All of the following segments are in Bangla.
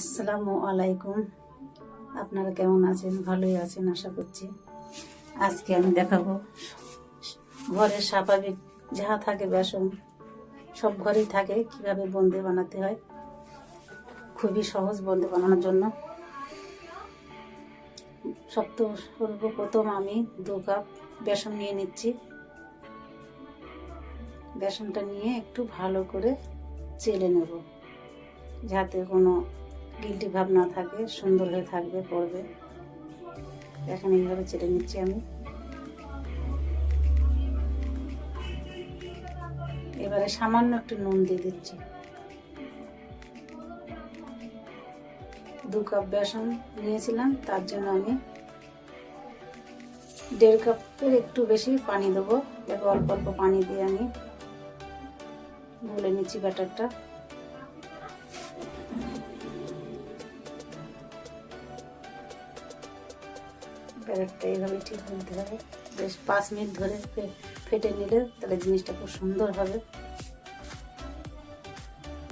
আসসালামু আলাইকুম। আপনারা কেমন আছেন? ভালোই আছেন, আশা করছি। আজকে আমি দেখাবো ঘরের স্বাভাবিক যাহা থাকে বেসন, সব ঘরেই থাকে, কীভাবে বন্দি বানাতে হয়। খুবই সহজ বন্দি বানানোর জন্য। সব তো সর্বপ্রথম আমি দু কাপ বেসন নিয়ে নিচ্ছি। বেসনটা নিয়ে একটু ভালো করে চেলে নেব, যাতে কোনো গিলটি ভাব না থাকে, সুন্দর হয়ে থাকবে, পড়বে। এখন এইভাবে চেটে নিচ্ছি আমি। এবারে সামান্য একটু নুন দিয়ে দিচ্ছি। দু কাপ বেসন নিয়েছিলাম, তার জন্য আমি দেড় কাপের একটু বেশি পানি দেবো। এবার অল্প অল্প পানি দিয়ে আমি গুলে নিচ্ছি ব্যাটারটা। ব্যাটারটা এইভাবে ঠিক নিতে হবে বেশ পাঁচ মিনিট ধরে ফেটে নিলে তাহলে জিনিসটা খুব সুন্দর হবে।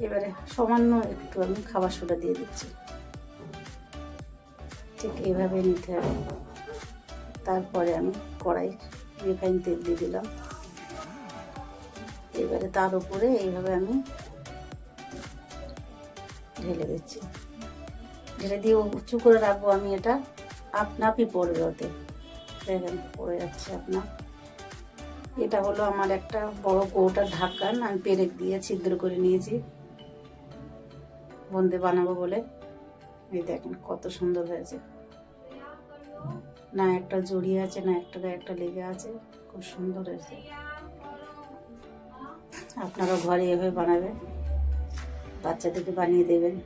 এবারে সামান্য একটু আমি খাবার সোডা দিয়ে দিচ্ছি। ঠিক এইভাবে নিতে হবে। তারপরে আমি কড়াই রিফাইন তেল দিয়ে দিলাম। এবারে তার উপরে এইভাবে আমি ঢেলে দিচ্ছি। ঢেলে দিয়ে উঁচু করে রাখব আমি এটা। আপনাপই পড়বে ওতে দেখেন, পড়ে যাচ্ছে আপনার। এটা হলো আমার একটা বড় কৌটার ঢাকান আমি পেরেক দিয়ে ছিদ্র করে নিয়েছি। বন্দে বানাবো বলে। এই দেখেন, কত সুন্দর হয়েছে। না একটা জড়িয়ে আছে, না একটা গায়ে একটা লেগে আছে। খুব সুন্দর হয়েছে। আপনারা ঘরে এভাবে বানাবেন, বাচ্চাদেরকে বানিয়ে দেবেন।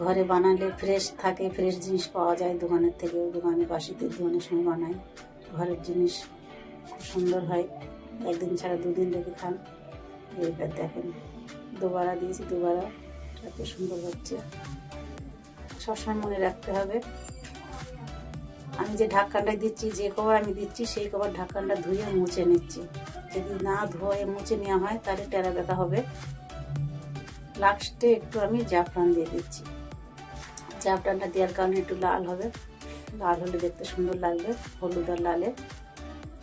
ঘরে বানালে ফ্রেশ থাকে ফ্রেশ জিনিস পাওয়া যায় দোকানের থেকে দোকানে বাসিতে দোকানের সময় বানাই ঘরের জিনিস খুব সুন্দর হয়, একদিন ছাড়া দুদিন রেখে খান। এইবার দেখেন, দুবারা দিয়েছি, দুবারা, এত সুন্দর হচ্ছে। সবসময় মনে রাখতে হবে, আমি যে ঢাক্কানটা দিচ্ছি, যে কবার আমি দিচ্ছি, সেই কবার ঢাক্কানটা ধুয়ে মুছে নিচ্ছি। যদি না ধোয়ে মুছে নেওয়া হয়, তাহলে টেরা ব্যথা হবে। লাস্টে একটু আমি জাফরান দিয়ে দিচ্ছি। জাফরানটা দেওয়ার কারণে একটু লাল হবে। লাল হলে দেখতে সুন্দর লাগবে, হলুদ আর লালে।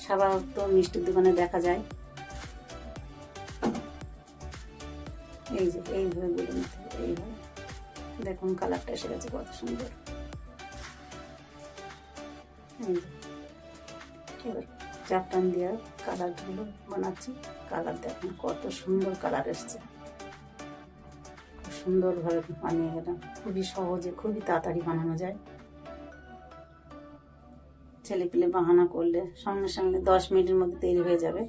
সাধারণত মিষ্টির দোকানে দেখা যায়। এই যে এইভাবে গুলে নিতে এইভাবে দেখুন কালারটা এসে গেছে কত সুন্দর। এবার জাফরান দেওয়ার কালারগুলো বানাচ্ছি। কালার দেখুন কত সুন্দর কালার এসছে। সুন্দরভাবে বানিয়ে গেলাম খুবই সহজে, খুবই তাড়াতাড়ি বানানো যায়। ছেলে পেলে বাহানা করলে সঙ্গে সঙ্গে দশ মিনিটের মধ্যে তৈরি হয়ে যাবে।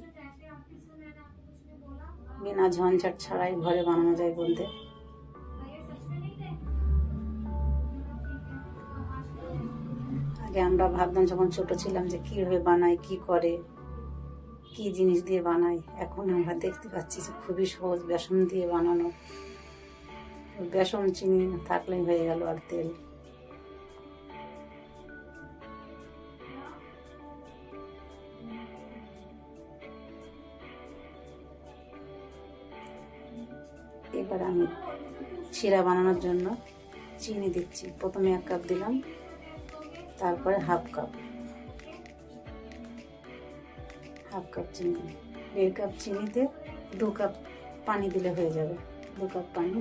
বিনা ঝঞ্ঝাট ছাড়াই ঘরে বানানো যায় বলতে। আগে আমরা ভাবতাম যখন ছোট ছিলাম যে কীভাবে বানায়, কি করে, কি জিনিস দিয়ে বানাই এখন আমরা দেখতে পাচ্ছি যে খুবই সহজ বেসন দিয়ে বানানো। বেসন চিনি থাকলেই হয়ে গেল আর তেল। এবার আমি শিরা বানানোর জন্য চিনি দিচ্ছি। প্রথমে এক কাপ দিলাম, তারপরে হাফ কাপ। হাফ কাপ চিনি। দেড় কাপ চিনিতে দু কাপ পানি দিলে হয়ে যাবে। দু কাপ পানি।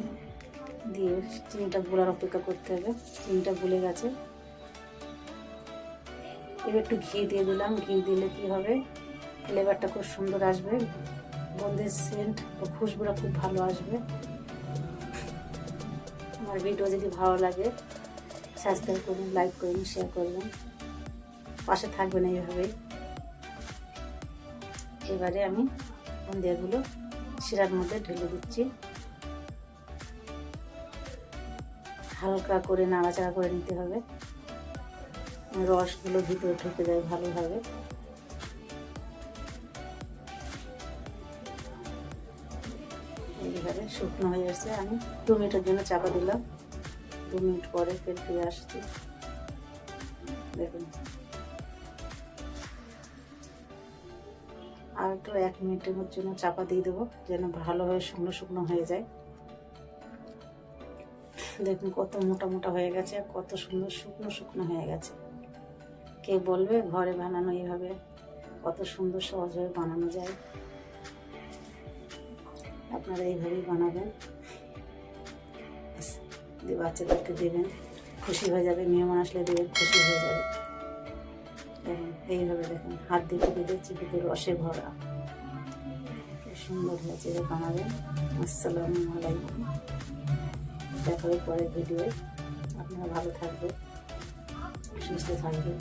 দিয়ে চিনিটা গোলার অপেক্ষা করতে হবে। চিনিটা গুলে গেছে। এবার একটু ঘি দিয়ে দিলাম। ঘি দিলে কি হবে? ফ্লেভারটা খুব সুন্দর আসবে। বন্দের সেন্ট ও খুশবুটা খুব ভালো আসবে। আমার ভিডিও যদি ভালো লাগে সাবস্ক্রাইব করুন লাইক করুন শেয়ার করবেন পাশে থাকবেন এইভাবেই। এবারে আমি বুন্দিয়াগুলো শিরার মধ্যে ঢেলে দিচ্ছি। হালকা করে নাড়াচাড়া করে নিতে হবে। রসগুলো ভিতরে ঢুকে যায় ভালোভাবে। এইভাবে শুকনো হয়ে আসছে আমি দু মিনিটের জন্য চাপা দিলাম। দু মিনিট পরে ফের ফিরে আসছি। দেখুন। আর একটু এক মিনিটের জন্য চাপা দিয়ে দেবো, যেন ভালোভাবে শুকনো শুকনো হয়ে যায়। দেখুন, কত মোটা মোটা হয়ে গেছে আর কত সুন্দর শুকনো শুকনো হয়ে গেছে। কে বলবে? ঘরে বানানো এইভাবে, কত সুন্দর সহজভাবে বানানো যায়। আপনারা এইভাবেই বানাবেন। বাচ্চাদেরকে দেবেন। খুশি হয়ে যাবে, মেহমান আসলে দেবেন, খুশি হয়ে যাবে। দেখুন, এইভাবে দেখুন, হাত দিয়ে টিপে দিয়ে চিপে রসে ভরা। সুন্দর হয়েছে বানাবেন। আসসালামু আলাইকুম। দেখা হবে পরের ভিডিওয়ে আপনারা ভালো থাকবেন সুস্থ থাকবেন।